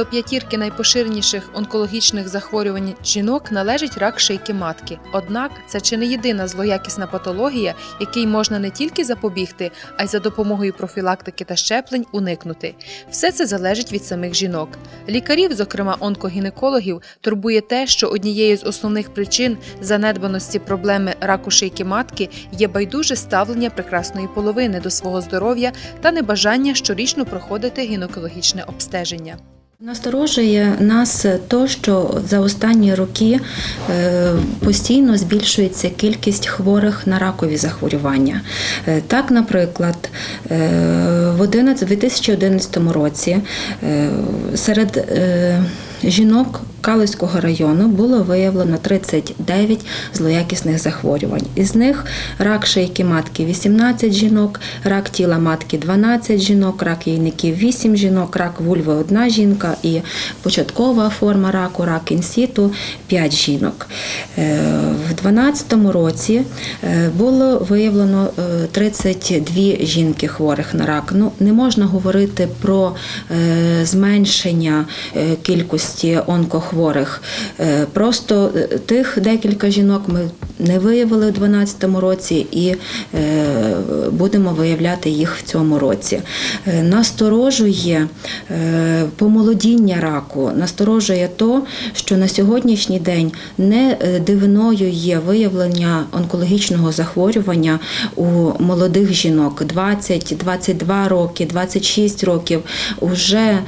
До п'ятірки найпоширеніших онкологічних захворювань жінок належить рак шийки матки. Однак це чи не єдина злоякісна патологія, якій можна не тільки запобігти, а й за допомогою профілактики та щеплень уникнути. Все це залежить від самих жінок. Лікарів, зокрема онкогінекологів, турбує те, що однією з основних причин занедбаності проблеми раку шийки матки є байдуже ставлення прекрасної половини до свого здоров'я та небажання щорічно проходити гінекологічне обстеження. Насторожує нас то, що за останні роки е, постійно збільшується кількість хворих на ракові захворювання. Е, Так, наприклад, е, в 11 2011 році серед жінок Калицького району було виявлено 39 злоякісних захворювань. Із них рак шийки матки 18 жінок, рак тіла матки 12 жінок, рак яйників 8 жінок, рак вульви 1 жінка і початкова форма раку, рак інсіту 5 жінок. Е, В 2012 році е, було виявлено е, 32 жінки хворих на рак. Ну, не можна говорити про е, зменшення е, кількості онкохворих. Е, Просто е, тих декілька жінок ми не виявили у 2012 році і е, будемо виявляти їх в цьому році. Е, Насторожує е, помолодіння раку, насторожує то, що на сьогоднішній день не дивиною є виявлення онкологічного захворювання у молодих жінок 20-22 роки, 26 років. Уже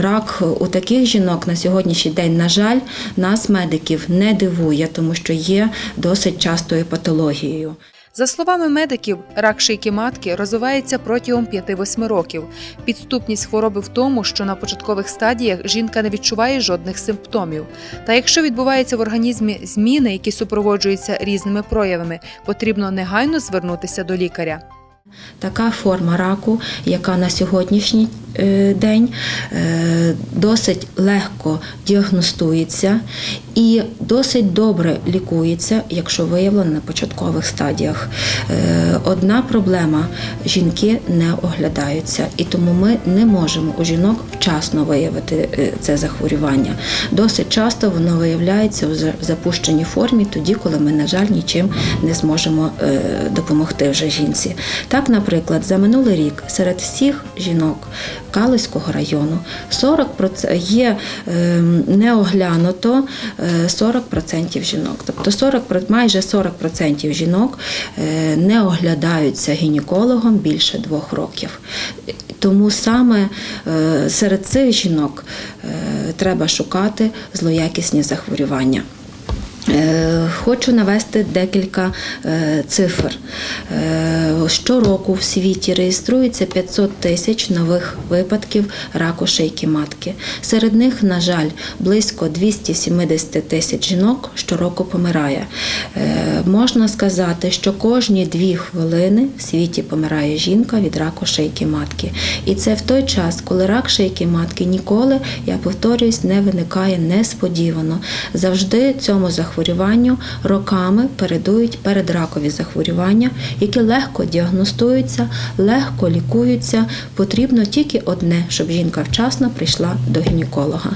рак у таких жінок на сьогоднішній день, на жаль, нас, медиків, не дивує, тому що є досить частою патологією. За словами медиків, рак шийки матки розвивається протягом 5-8 років. Підступність хвороби в тому, що на початкових стадіях жінка не відчуває жодних симптомів. Та якщо відбуваються в організмі зміни, які супроводжуються різними проявами, потрібно негайно звернутися до лікаря. Така форма раку, яка на сьогоднішній е, день е, досить легко діагностується і досить добре лікується, якщо виявлено на початкових стадіях. Е, Одна проблема жінки не оглядаються, і тому ми не можемо у жінок вчасно виявити це захворювання. Досить часто воно виявляється в запущеній формі, тоді, коли ми, на жаль, нічим не зможемо допомогти вже жінці. Так, наприклад, за минулий рік серед всіх жінок Калицького району 40% є е, неоглянуто е, 40% жінок. Тобто 40, майже 40% жінок е, не оглядаються гінекологом більше двох років. Тому саме е, серед цих жінок е, треба шукати злоякісні захворювання. Е, Хочу навести декілька е, цифр. Е, Щороку в світі реєструється 500 тисяч нових випадків раку шийки матки. Серед них, на жаль, близько 270 тисяч жінок щороку помирає. Можна сказати, що кожні дві хвилини в світі помирає жінка від раку шийки матки. І це в той час, коли рак шийки матки ніколи, я повторююсь, не виникає несподівано. Завжди цьому захворюванню роками передують передракові захворювання, які легко діагностуються, легко лікуються. Потрібно тільки одне, щоб жінка вчасно прийшла до гінеколога.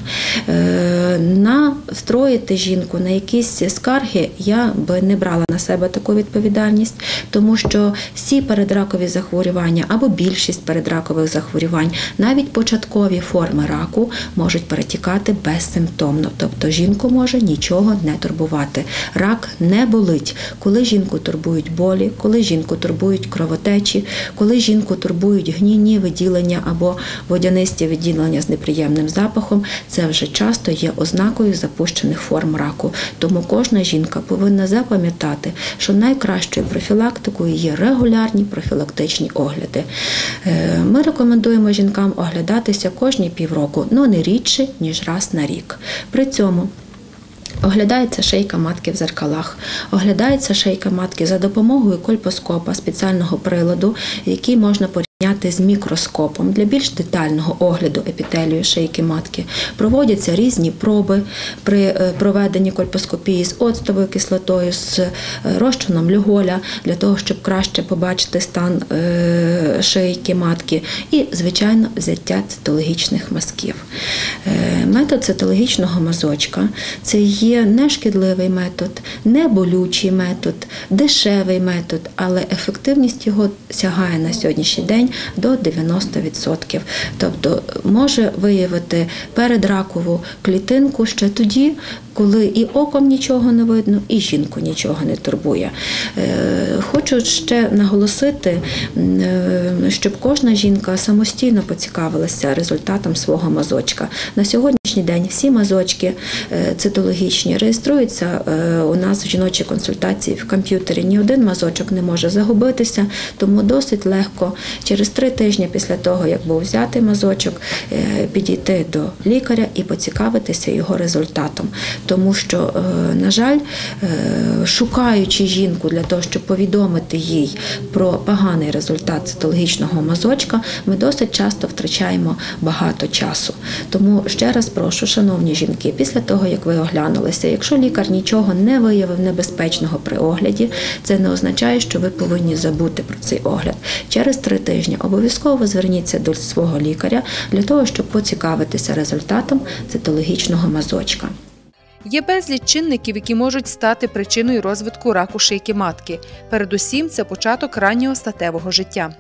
Е, Настроїти жінку на якісь скарги я би не брала на себе таку відповідальність, тому що всі передракові захворювання або більшість передракових захворювань, навіть початкові форми раку, можуть перетікати безсимптомно. Тобто жінку може нічого не турбувати. Рак не болить, коли жінку турбують болі, коли жінку турбують кровотечі, коли жінку турбують гнійні виділення або водянисті виділення з неприємним запахом. Це вже часто є ознакою запущених форм раку. Тому кожна жінка повинна запам'ятати, що найкращою профілактикою є регулярні профілактичні огляди. Е, Ми рекомендуємо жінкам оглядатися кожні півроку, але не рідше, ніж раз на рік. При цьому Оглядається шейка матки в зеркалах, оглядається шейка матки за допомогою кольпоскопа, спеціального приладу, який можна порівняти Зняти з мікроскопом для більш детального огляду епітелію шийки матки проводяться різні проби при е, проведенні кольпоскопії з оцтовою кислотою, з е, розчином люголя для того, щоб краще побачити стан е, шийки матки, і, звичайно, взяття цитологічних мазків. Метод цитологічного мазочка це є нешкідливий метод, не болючий метод, дешевий метод, але ефективність його сягає на сьогоднішній день до 90%. Тобто може виявити передракову клітинку ще тоді, коли і оком нічого не видно, і жінку нічого не турбує. Е, Хочу ще наголосити, е, щоб кожна жінка самостійно поцікавилася результатом свого мазочка. На сьогоднішній день всі мазочки е, цитологічні реєструються у нас в жіночій консультації в комп'ютері. Ні один мазочок не може загубитися, тому досить легко через три тижні після того, як був взятий мазочок, підійти до лікаря і поцікавитися його результатом. Тому що, е, на жаль, е, шукаючи жінку для того, щоб повідомити їй про поганий результат цитологічного мазочка, ми досить часто втрачаємо багато часу. Тому ще раз прошу, шановні жінки, після того як ви оглянулися, якщо лікар нічого не виявив небезпечного при огляді, це не означає, що ви повинні забути про цей огляд. Через три тижні обов'язково зверніться до свого лікаря для того, щоб поцікавитися результатом цитологічного мазочка. Є безліч чинників, які можуть стати причиною розвитку раку шийки матки. Передусім, це початок раннього статевого життя.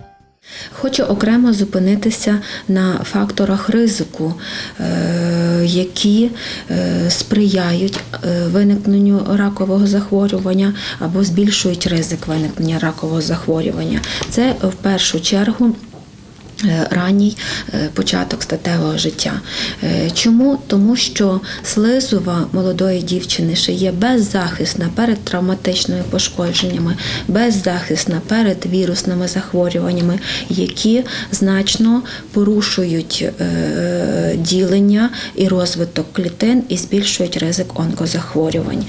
Хочу окремо зупинитися на факторах ризику, е, які е, сприяють е, виникненню ракового захворювання або збільшують ризик виникнення ракового захворювання. Це в першу чергу. Е, Ранній е, початок статевого життя. Е, Чому? Тому що слизова молодої дівчини ще є беззахисна перед травматичними пошкодженнями, беззахисна перед вірусними захворюваннями, які значно порушують ділення і розвиток клітин і збільшують ризик онкозахворювань.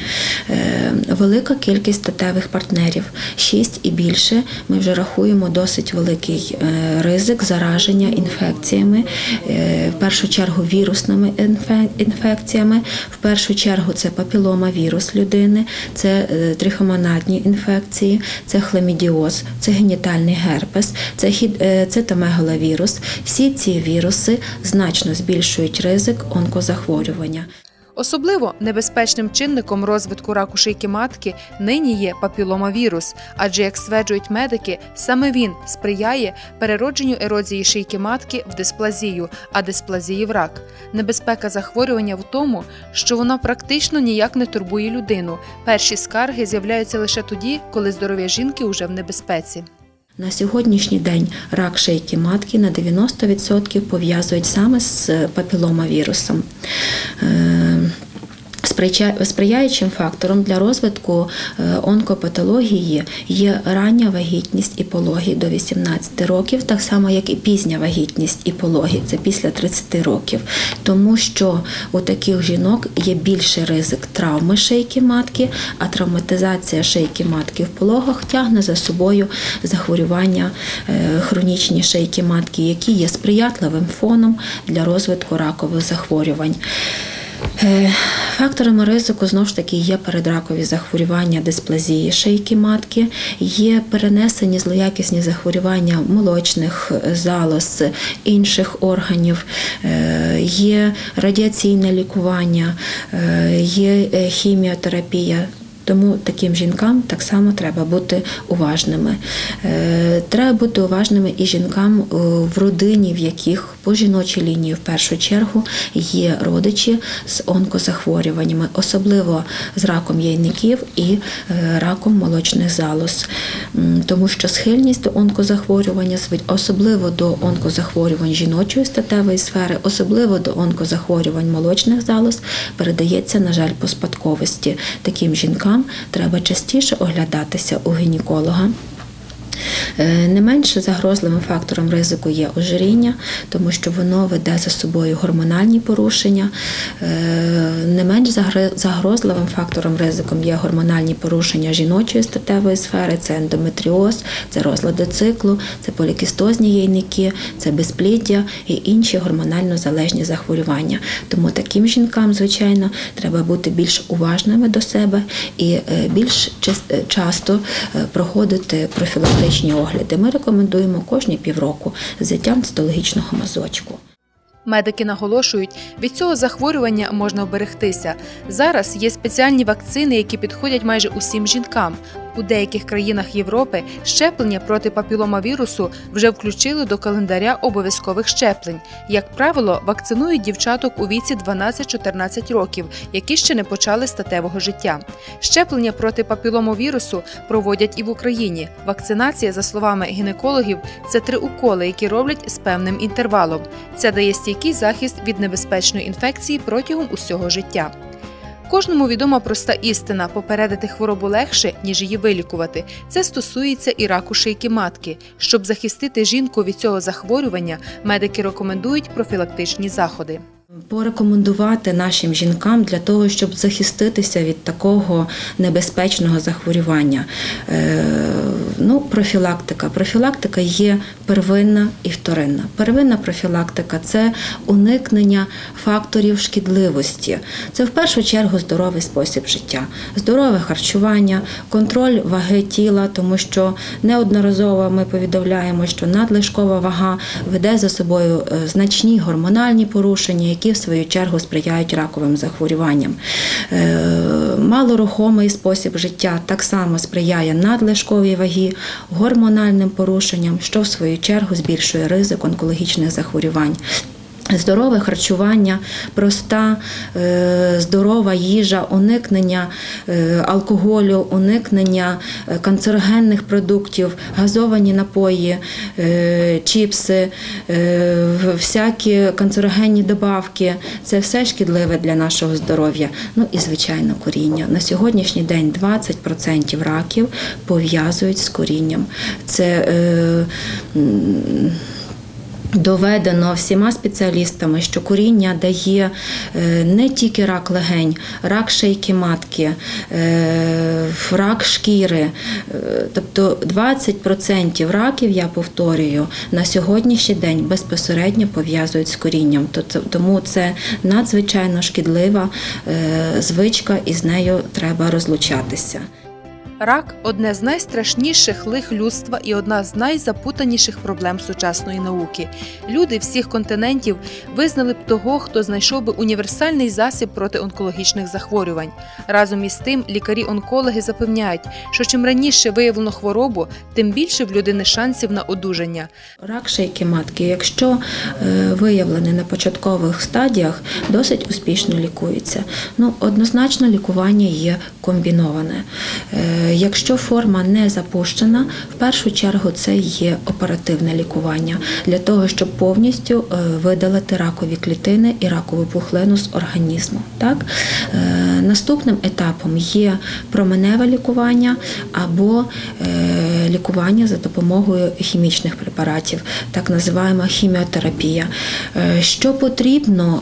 Велика кількість статевих партнерів, 6 і більше. Ми вже рахуємо досить великий ризик зараження інфекціями, е, в першу чергу вірусними інфекціями, в першу чергу це папіломавірус людини, це е, трихомонадні інфекції, це хламідіоз, це генітальний герпес, це е, цитомегаловірус. Всі ці віруси значно збільшують ризик онкозахворювання. Особливо небезпечним чинником розвитку раку шийки матки нині є папіломавірус, адже, як стверджують медики, саме він сприяє переродженню ерозії шийки матки в дисплазію, а дисплазії в рак. Небезпека захворювання в тому, що воно практично ніяк не турбує людину. Перші скарги з'являються лише тоді, коли здоров'я жінки уже в небезпеці. На сьогоднішній день рак шийки матки на 90% пов'язують саме з папіломавірусом. Е, Сприяючим фактором для розвитку е, онкопатології є рання вагітність і пологи до 18 років, так само як і пізня вагітність і пологи, це після 30 років, тому що у таких жінок є більший ризик травми шийки матки, а травматизація шийки матки в пологах тягне за собою захворювання е, хронічні шийки матки, які є сприятливим фоном для розвитку ракових захворювань. Е, Факторами ризику знову ж таки є передракові захворювання дисплазії шийки матки, є перенесені злоякісні захворювання молочних залоз, інших органів, е, є радіаційне лікування, е, є е, хіміотерапія. Тому таким жінкам так само треба бути уважними. Е, Треба бути уважними і жінкам е, в родині, в яких по жіночій лінії в першу чергу є родичі з онкозахворюваннями, особливо з раком яйників і е, раком молочних залоз. Тому що схильність до онкозахворювання, особливо до онкозахворювань жіночої статевої сфери, особливо до онкозахворювань молочних залоз, передається, на жаль, по спадковості. Таким жінкам треба частіше оглядатися у гінеколога. Е, Не менш загрозливим фактором ризику є ожиріння, тому що воно веде за собою гормональні порушення. Е, Не менш загрозливим фактором ризиком є гормональні порушення жіночої статевої сфери, це ендометріоз, це розлади циклу, це полікістозні яйники, це безпліддя і інші гормонально залежні захворювання. Тому таким жінкам, звичайно, треба бути більш уважними до себе і е, більш часто проходити профілактичні огляди. Ми рекомендуємо кожні півроку з взяттям цитологічного мазочку. Медики наголошують, від цього захворювання можна оберегтися. Зараз є спеціальні вакцини, які підходять майже усім жінкам. У деяких країнах Європи щеплення проти папіломавірусу вже включили до календаря обов'язкових щеплень. Як правило, вакцинують дівчаток у віці 12-14 років, які ще не почали статевого життя. Щеплення проти папіломовірусу проводять і в Україні. Вакцинація, за словами гінекологів, це три уколи, які роблять з певним інтервалом. Це дає стійкий захист від небезпечної інфекції протягом усього життя. Кожному відома проста істина попередити хворобу легше, ніж її вилікувати. Це стосується і раку шийки матки. Щоб захистити жінку від цього захворювання, медики рекомендують профілактичні заходи. Порекомендувати нашим жінкам для того, щоб захиститися від такого небезпечного захворювання. Е, ну, профілактика. Профілактика є первинна і вторинна. Первинна профілактика це уникнення факторів шкідливості. Це в першу чергу здоровий спосіб життя, здорове харчування, контроль ваги тіла, тому що неодноразово ми повідомляємо, що надлишкова вага веде за собою е, значні гормональні порушення, які в свою чергу сприяють раковим захворюванням. Е, Малорухомий спосіб життя так само сприяє надлишковій вагі, гормональним порушенням, що в свою чергу збільшує ризик онкологічних захворювань. Здорове харчування, проста, е, здорова їжа, уникнення е, алкоголю, уникнення е, канцерогенних продуктів, газовані напої, чіпси, всякі канцерогенні добавки це все шкідливе для нашого здоров'я. Ну і звичайно, коріння. На сьогоднішній день 20% раків пов'язують з корінням. Це е, Доведено всіма спеціалістами, що коріння дає е, не тільки рак легень, рак шийки матки, е, рак шкіри. Е, Тобто 20% раків, я повторюю, на сьогоднішній день безпосередньо пов'язують з корінням. Тому це надзвичайно шкідлива звичка, і з нею треба розлучатися. Рак одне з найстрашніших лих людства і одна з найзапутаніших проблем сучасної науки. Люди всіх континентів визнали б того, хто знайшов би універсальний засіб проти онкологічних захворювань. Разом із тим, лікарі-онкологи запевняють, що чим раніше виявлено хворобу, тим більше в людини шансів на одужання. Рак шийки матки, якщо е, виявлений на початкових стадіях, досить успішно лікується. Ну, однозначно лікування є комбіноване. Якщо форма не запущена, в першу чергу це є оперативне лікування для того, щоб повністю е, видалити ракові клітини і ракову пухлину з організму. Так? Е, Наступним етапом є променеве лікування або е, лікування за допомогою хімічних препаратів, так називаємо хіміотерапія. Що потрібно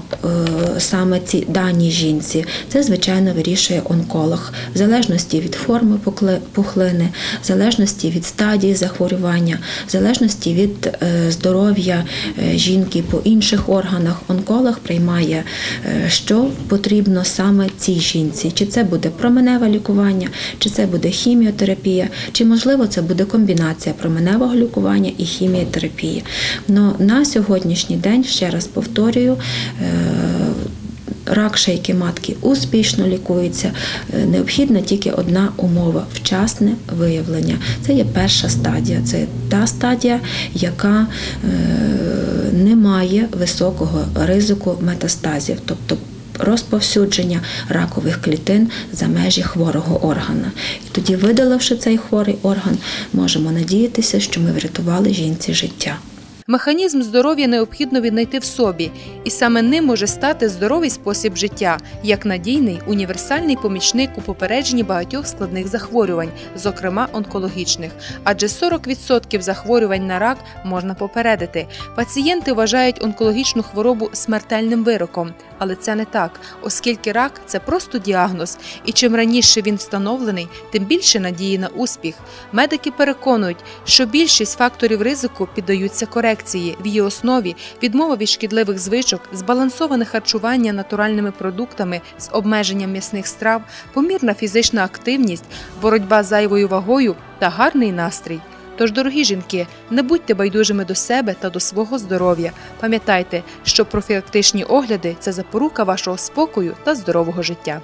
саме цій даній жінці, це звичайно вирішує онколог, в залежності від форми пукли- пухлини, в залежності від стадії захворювання, в залежності від е, здоров'я е, жінки по інших органах. Онколог приймає, е, що потрібно саме цій жінці. Чи це буде променеве лікування, чи це буде хіміотерапія, чи можливо це буде комбінація променевого лікування і хіміотерапії. Но на сьогоднішній день, ще раз повторюю, Рак шийки матки успішно лікується. Е, Необхідна тільки одна умова вчасне виявлення. Це є перша стадія. Це та стадія, яка е, не має високого ризику метастазів, тобто розповсюдження ракових клітин за межі хворого органа. І тоді, видаливши цей хворий орган, можемо надіятися, що ми врятували жінці життя. Механізм здоров'я необхідно віднайти в собі, і саме ним може стати здоровий спосіб життя, як надійний універсальний помічник у попередженні багатьох складних захворювань, зокрема онкологічних. Адже 40% захворювань на рак можна попередити. Пацієнти вважають онкологічну хворобу смертельним вироком, але це не так, оскільки рак це просто діагноз, і чим раніше він встановлений, тим більше надії на успіх. Медики переконують, що більшість факторів ризику піддаються корекції в її основі відмова від шкідливих звичок, збалансоване харчування натуральними продуктами з обмеженням м'ясних страв, помірна фізична активність, боротьба з зайвою вагою та гарний настрій. Тож, дорогі жінки, не будьте байдужими до себе та до свого здоров'я. Пам'ятайте, що профілактичні огляди це запорука вашого спокою та здорового життя.